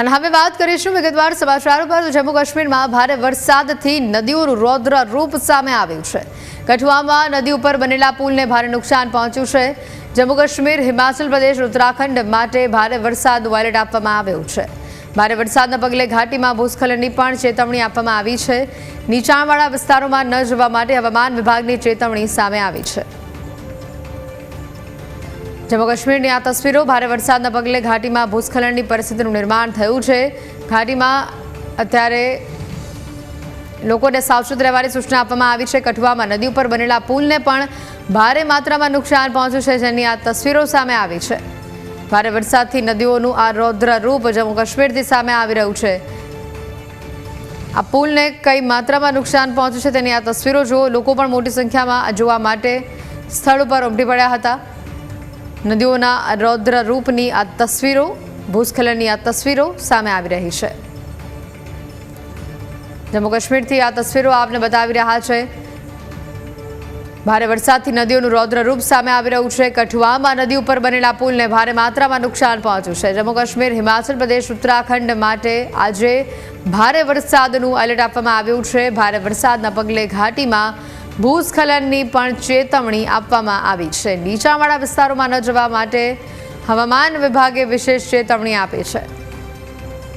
અને હવે વાત કરીશું વિગતવાર સમાચારો પર. જમ્મુ કાશ્મીરમાં ભારે વરસાદથી નદીઓનું રૌદ્ર રૂપ સામે આવ્યું છે. કઠુઆમાં નદી ઉપર બનેલા પુલને ભારે નુકસાન પહોંચ્યું છે. જમ્મુ કાશ્મીર, હિમાચલ પ્રદેશ, ઉત્તરાખંડ માટે ભારે વરસાદનું એલર્ટ આપવામાં આવ્યું છે. ભારે વરસાદના પગલે ઘાટીમાં ભૂસ્ખલનની પણ ચેતવણી આપવામાં આવી છે. નીચાણવાળા વિસ્તારોમાં ન જવા માટે હવામાન વિભાગની ચેતવણી સામે આવી છે. જમ્મુ કાશ્મીરની આ તસવીરો ભારે વરસાદના પગલે ઘાટીમાં ભૂસ્ખલનની પરિસ્થિતિનું નિર્માણ થયું છે. ઘાટીમાં અત્યારે લોકોને સાવચેત રહેવાની સૂચના આપવામાં આવી છે. કઠુઆમાં નદી ઉપર બનેલા પુલને પણ ભારે માત્રામાં નુકસાન પહોંચ્યું છે, જેની આ તસવીરો સામે આવી છે. ભારે વરસાદથી નદીઓનું આ રૌદ્ર રૂપ જમ્મુ કાશ્મીરથી સામે આવી રહ્યું છે. આ પુલને કઈ માત્રામાં નુકસાન પહોંચ્યું છે તેની આ તસવીરો જુઓ. લોકો પણ મોટી સંખ્યામાં જોવા માટે સ્થળ ઉપર ઉમટી પડ્યા હતા. નદીઓના રૌદ્ર રૂપની આ તસવીરો, ભૂસ્ખલનની આ તસવીરો સામે આવી રહી છે. જમ્મુ કાશ્મીરથી આ તસવીરો આપને બતાવી રહ્યા છે. ભારે વરસાદથી નદીઓનું રૌદ્ર રૂપ સામે આવી રહ્યું છે. કઠુઆમાં નદી ઉપર બનેલા પુલને ભારે માત્રામાં નુકસાન પહોંચ્યું છે. જમ્મુ કાશ્મીર, હિમાચલ પ્રદેશ, ઉત્તરાખંડ માટે આજે ભારે વરસાદનું એલર્ટ આપવામાં આવ્યું છે. ભારે વરસાદના પગલે ઘાટીમાં ભૂસ્ખલનની પણ ચેતવણી આપવામાં આવી છે. નીચાણવાળા વિસ્તારોમાં ન જવા માટે હવામાન વિભાગે વિશેષ ચેતવણી આપી છે.